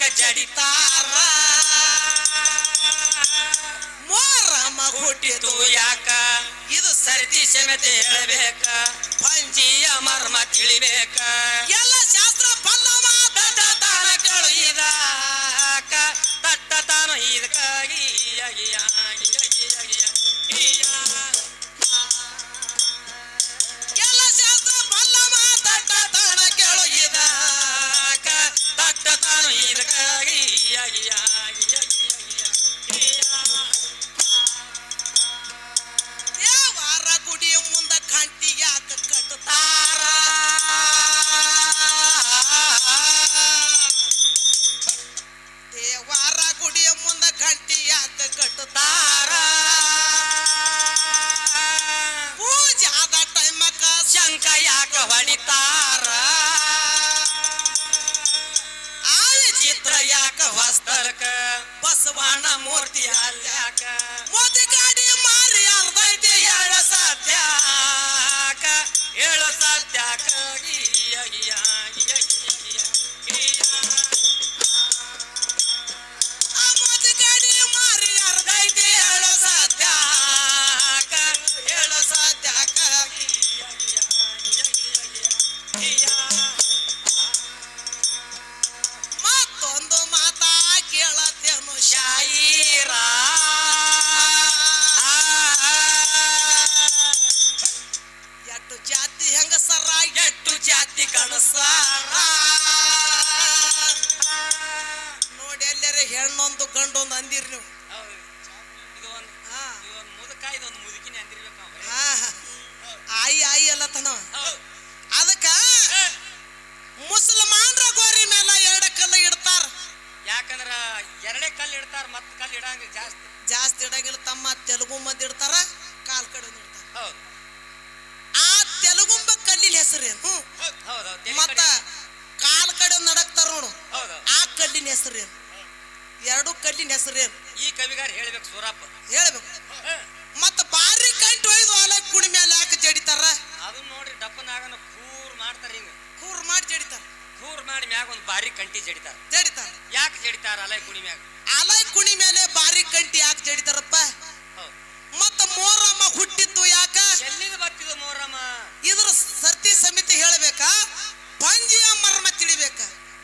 ಹಾಕ ಜಡಿತಾರ. ಮೋರಮ್ಮ ಹುಟ್ಟಿತು ಹುಟ್ಟಿತು ಯಾಕ? ಇದು ಸರತಿ ಸಮೇತೆ ಹೇಳಬೇಕ. ಪಂಜಿಯ ಮರ್ಮ ತಿಳಿಬೇಕ. ಎಲ್ಲ ಜಾಸ್ತಿ ಇಡಂಗಿಲ್ಲ ತಮ್ಮ ತೆಲುಗು ಮಂದಿ ಇಡ್ತಾರ ಕಾಲ್ ಕಡೆ ಇಡ್ತಾರ. ಆ ತೆಲುಗುಂಬ ಕಲ್ಲಿನ ಹೆಸರೇನು ಹೌದು ಮತ್ತ ಕಾಲ್ ಕಡೆ ನಡಕ್ತಾರ ನೋಡು. ಹೌದು ಆ ಕಲ್ಲಿನ ಹೆಸರೇನು ಎರಡು ಕಲ್ಲಿನ ಹೆಸರೇನು ಈ ಕವಿಗಾರ ಹೇಳ್ಬೇಕು ಸೂರಪ್ಪ. ಹೇಳ್ಬೇಕು. ಮತ್ತ ಬಾರಿ ಕಂಟು ಒಯ್ದು ಅಲ ಕುಣಿ ಮೇಲೆ ಯಾಕೆ ಜಡಿತಾರ. ಅದನ್ನ ನೋಡ್ರಿ ಡಪ್ಪನಾಗನ ಕೂರ್ ಮಾಡ್ತಾರ ಹಿಂಗ. ಕೂರ್ ಮಾಡಿ ಜಡಿತಾರ. ಕೂರ್ ಮಾಡಿ ಮ್ಯಾಗ ಒಂದು ಬಾರಿ ಕಂಟಿ ಜಡಿತಾರ. ಜಡಿತಾರ. ಯಾಕೆ ಜಡಿತಾರ ಅಲೈ ಕುಣಿ ಮ್ಯಾಗ? ಅಲೈ ಕುಣಿ ಮೇಲೆ ಬಾರಿ ಕಂಟಿ ಯಾಕೆ ಜಡಿತಾರಪ್ಪ? ಮತ್ತ ಮೋರಮ್ಮ ಹುಟ್ಟಿತ್ತು ಯಾಕ? ಎಲ್ಲಿಂದ ಬರ್ತಿದ್ದು ಮೋರಮ್ಮ? ಇದ್ರ ಸರ್ತಿ ಸಮಿತಿ ಹೇಳ್ಬೇಕಾ? ಪಂಜಿ ಮರ್ಮ ತಿಳಿಬೇಕ?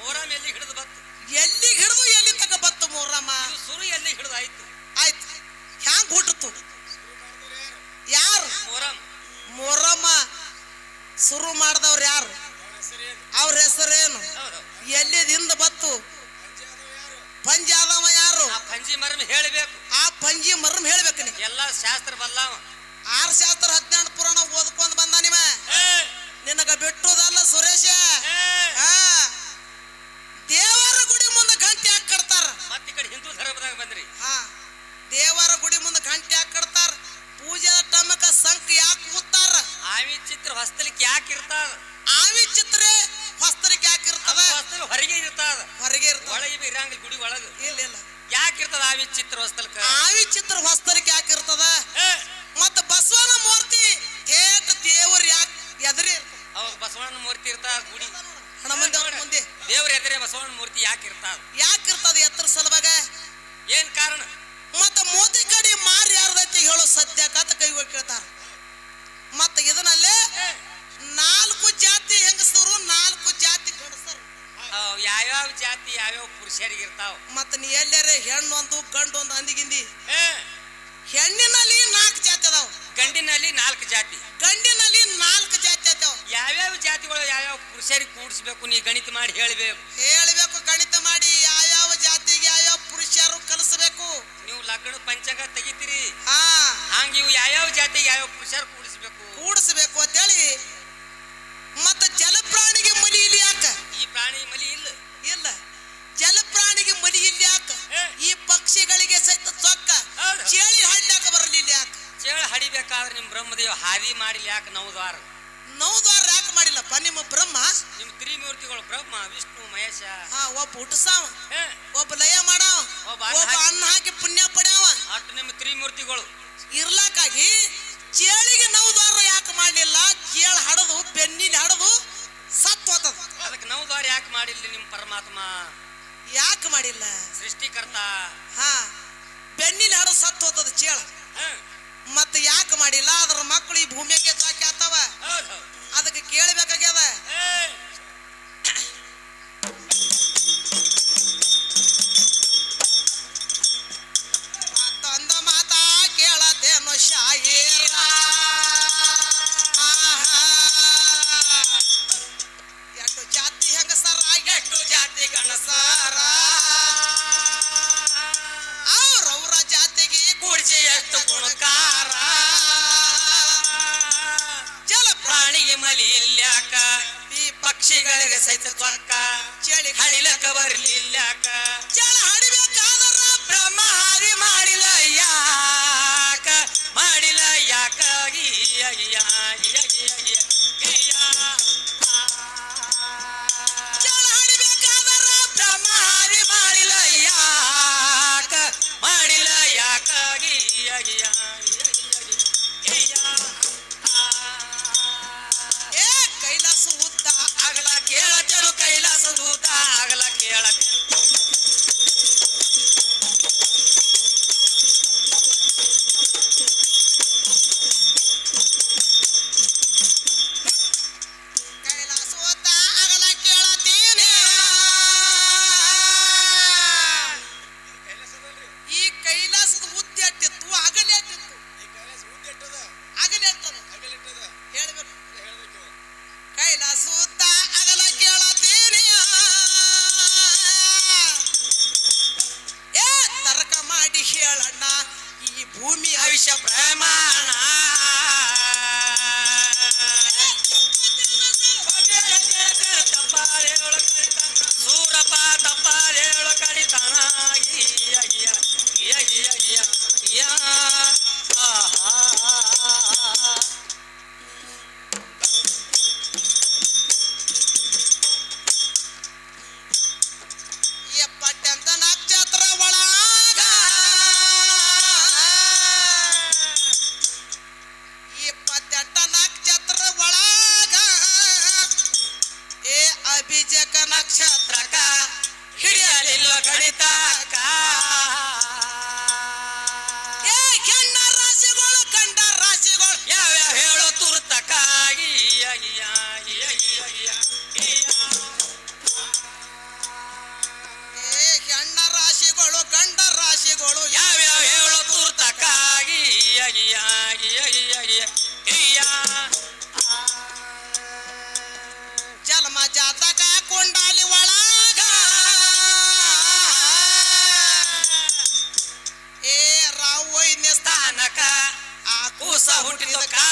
ಮೋರಮ್ಮ ಎಲ್ಲಿ ಹಿಡಿದು ಬತ್ತು ಎಲ್ಲಿ ಹಿಡಿದು ಎಲ್ಲಿ ತಗ ಬತ್ತು ಮೋರಮ್ಮ? ಸುರು ಎಲ್ಲಿ ಹಿಡಿದು ಆಯ್ತು? ಆಯ್ತು. ಹ್ಯಾಂಗ ಹುಟ್ಟಿತು ಯಾರು? ಮೋರಮ್ಮ. ಮೊರಮ್ಮ. ಶುರು ಮಾಡಿದವ್ರು ಯಾರು? ಅವ್ರ ಹೆಸರೇನು? ಹೌದು. ಎಲ್ಲಿದಿಂದ ಬತ್ತು ಪಂಜಾದವ ಯಾರು? ಆ ಪಂಜಿ ಮರ್ಮ ಹೇಳಬೇಕು. ಆ ಪಂಜಿ ಮರ್ಮ ಹೇಳ್ಬೇಕು ನೀ ಎಲ್ಲ ಶಾಸ್ತ್ರ ಬಲ್ಲ ಆರ್ ಶಾಸ್ತ್ರ ಹದಿನೆಂಟು ಪುರಾಣ ಓದ್ಕೊಂಡ್ ಬಂದ ನಿಮ ನಿನಗ ಬಿಟ್ಟುದಲ್ಲ ಸುರೇಶ? ದೇವರ ಗುಡಿ ಮುಂದೆ ಗಂಟೆ ಯಾಕೆ ಕಟ್ತಾರ. ಮತ್ತೆ ಈ ಕಡೆ ಹಿಂದೂ ಧರ್ಮದಾಗ ಬಂದ್ರಿ. ಹಾ. ದೇವರ ಗುಡಿ ಮುಂದೆ ಗಂಟೆ ಯಾಕೆ ಕಟ್ತಾರ. ಪೂಜೆ ಟಮಕ ಸಂಕ ಯಾಕೆ ಕೂತಾರ ಆವಿ ಚಿತ್ರ ಹೊಸ್ತಲಿಕ್ಕೆ ಯಾಕೆ ಇರ್ತಾರ ಆವಿ ಚಿತ್ರೆ ಹೊರಗೆ ಇರ್ತಾದ ಹೊರಗೆ ಇರ್ತದ ಒಳಗೆ ಇರಂಗಿಲ್ಲ ಗುಡಿ ಒಳಗೆ. ಇಲ್ಲ ಇಲ್ಲ. ಯಾಕೆ ಇರ್ತದ ಆವಿ ಚಿತ್ರ ಆ ಆವಿ ಚಿತ್ರ ಯಾಕೆ ಇರ್ತದ? ಮತ್ತ ಬಸವನ ಮೂರ್ತಿ ಥೇಟ್ ದೇವ್ರ ಯಾಕೆ ಎದುರಿ ಅವಾಗ ಬಸವಣ್ಣನ ಮೂರ್ತಿ ಇರ್ತದ ಗುಡಿ. ಹಣಮಂದೇವ್ರ ಮುಂದೆ. ದೇವ್ರ ಎದುರೇ ಬಸವಣ್ಣ ಮೂರ್ತಿ ಯಾಕೆ ಇರ್ತದ ಯಾಕೆ ಇರ್ತದ ಎತ್ತರ ಸಲುವಾಗ? ಏನ್ ಕಾರಣ? ಮತ್ತ ಮೋದಿ ಕಡೆ ಮಾರಿ ಯಾರದೈತಿ ಹೇಳೋ ಸದ್ಯ ಕತ ಕೈ ಕೇಳ್ತಾರ. ಮತ್ತ ಇದನ್ನಲ್ಲೇ ನಾಲ್ಕು ಜಾತಿ ಹೆಂಗಸರು ನಾಲ್ಕು ಜಾತಿ ಯಾವ್ಯಾವ ಜಾತಿ ಯಾವ್ಯಾವ ಪುರುಷರಿಗೆ ಇರ್ತಾವ? ಮತ್ತ ನೀ ಎಲ್ಲಾರೆ ಹೆಣ್ಣು ಒಂದು ಗಂಡು ಒಂದು ಅಂದಿಗಿಂದಿ ಹೆಣ್ಣಿನಲ್ಲಿ ನಾಲ್ಕು ಜಾತಿ ಅದಾವ. ಗಂಡಿನಲ್ಲಿ ನಾಲ್ಕು ಜಾತಿ. ಗಂಡಿನಲ್ಲಿ ನಾಲ್ಕು ಜಾತಿ ಅದಾವ. ಯಾವ್ಯಾವ ಜಾತಿಗಳು ಯಾವ್ಯಾವ ಪುರುಷರಿಗೆ ಕೂಡಿಸ್ಬೇಕು ನೀ ಗಣಿತ ಮಾಡಿ ಹೇಳ್ಬೇಕು. ಹೇಳ್ಬೇಕು ಗಣಿತ ಮಾಡಿ ಯಾವ್ಯಾವ ಜಾತಿಗೆ ಯಾವ್ಯಾವ ಪುರುಷರು ಕಲಿಸಬೇಕು. ನೀವು ಲಗ್ನ ಪಂಚಾಂಗ ತೆಗಿತೀರಿ. ಹಾ. ಹಂಗ ಇವು ಯಾವ್ಯಾವ ಜಾತಿಗೆ ಯಾವ್ಯಾವ ಪುರುಷರು ಕೂಡಿಸ್ಬೇಕು? ಕೂಡಿಸ್ಬೇಕು ಅಂತೇಳಿ. ಮತ್ತ ಜಲಪ್ರಾಣಿಗೆ ಮಲಿ ಇಲ್ಲಿ ಯಾಕ? ಪಕ್ಷಿಗಳಿಗೆ ಸಹಿತ ಸೊಕ್ಕ ಚೇಳಿ ಹಣ್ಣಾಕ ಬರಲಿಲ್ಲ ಯಾಕೆ? ಚೇಳಿ ಹಡಿಬೇಕಾದ್ರೆ ನಿಮ್ ಬ್ರಹ್ಮದೇವ ಹಾವಿ ಮಾಡಿಲ್ಲ ಯಾಕೆ ನೌದ್ವಾರ? ನೋವು ದ್ವಾರ ಯಾಕೆ ಮಾಡಿಲ್ಲಪ್ಪ? ನಿಮ್ಮ ಬ್ರಹ್ಮ? ನಿಮ್ ತ್ರಿಮೂರ್ತಿಗಳು ಬ್ರಹ್ಮ ವಿಷ್ಣು ಮಹೇಶ. ಹಾ ಒಬ್ಬ ಹುಟ್ಟಸಾವ ಹೇ, ಒಬ್ಬ ಲಯ ಮಾಡಾವ. ಒಬ್ಬ ಅನ್ನ ಹಾಕಿ- ಪುಣ್ಯ ಪಡ್ಯಾವ. ಅಷ್ಟು ನಿಮ್ಮ ತ್ರಿಮೂರ್ತಿಗಳು. ಇರ್ಲಾಕಾಗಿ ಚೇಳಿಗೆ ನೋವು ದ್ವಾರ ಯಾಕೆ ಮಾಡಲಿಲ್ಲ? ಚೇಳು ಹಡದು ಬೆನ್ನಿಲಿ ಹಡದು ಸತ್ವತದ ಅದಕ್ಕೆ ನೌದ್ವಾರ ಯಾಕೆ ಮಾಡಿಲ್ಲ ನಿಮ್ಮ ಪರಮಾತ್ಮ? ಯಾಕೆ ಮಾಡಿಲ್ಲ? ಸೃಷ್ಟಿಕರ್ತ. ಹಾ ಬೆನ್ನಿನ ಹಡ ಸತ್ತು ಹೋತದ ಚೇಳ. ಮತ್ತೆ ಯಾಕೆ ಮಾಡಿಲ್ಲ? ಅದ್ರ ಮಕ್ಕಳು ಈ ಭೂಮಿಯಾಗೆ ಸಾಕಿ ಅದಕ್ಕೆ ಕೇಳಬೇಕಾಗ್ಯದ. ಪಕ್ಷಿಗಳಿಗೆ ಸಹಿತ ತ್ವಕ್ಕ ಚಳಿ ಹಳಿಲಕ್ಕ ಬರ್ಲಿಲ್ಲಕ. ಚಳ ಹಡಿಬೇಕಾದ್ರ ಬ್ರಹ್ಮ ಹಾರಿ ಮಾಡಿ. tocar.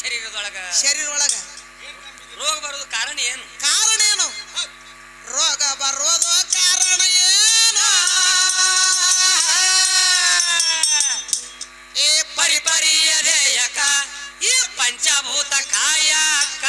ಶರೀರದೊಳಗ. ಶರೀರ ರೋಗ ಬರೋದು ಕಾರಣ ಏನು? ಕಾರಣ ಏನು? ರೋಗ ಬರೋದು ಕಾರಣ ಏನು? ಪರಿ ಪರಿಪರಿಯ ದೇಯಕ ಈ ಪಂಚಭೂತ ಕಾಯಕ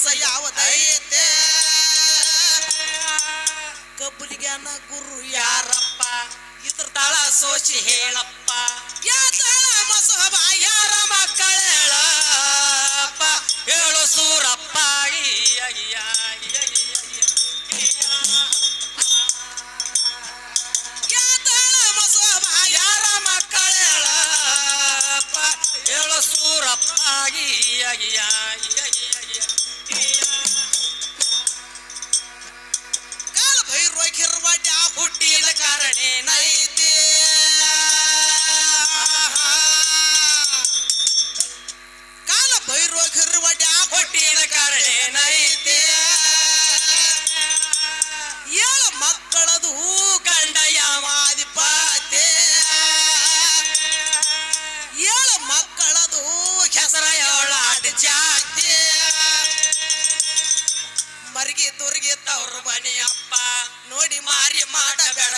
ಕೆಲಸ ಯಾವುದೈತೆ ಕಬ್ಬಲಿಗ್ಯಾನ ಗುರು ಯಾರಪ್ಪ? ಇದ್ರ ತಾಳ ಸೋಚಿ ಹೇಳಪ್ಪ. ಯಾತ ಮಸೋಬ ಯಾರ ಮಕ್ಕಳೇ. ಮನೆಯಪ್ಪ ನೋಡಿ ಮಾರಿ ಮಾಡಬೇಡ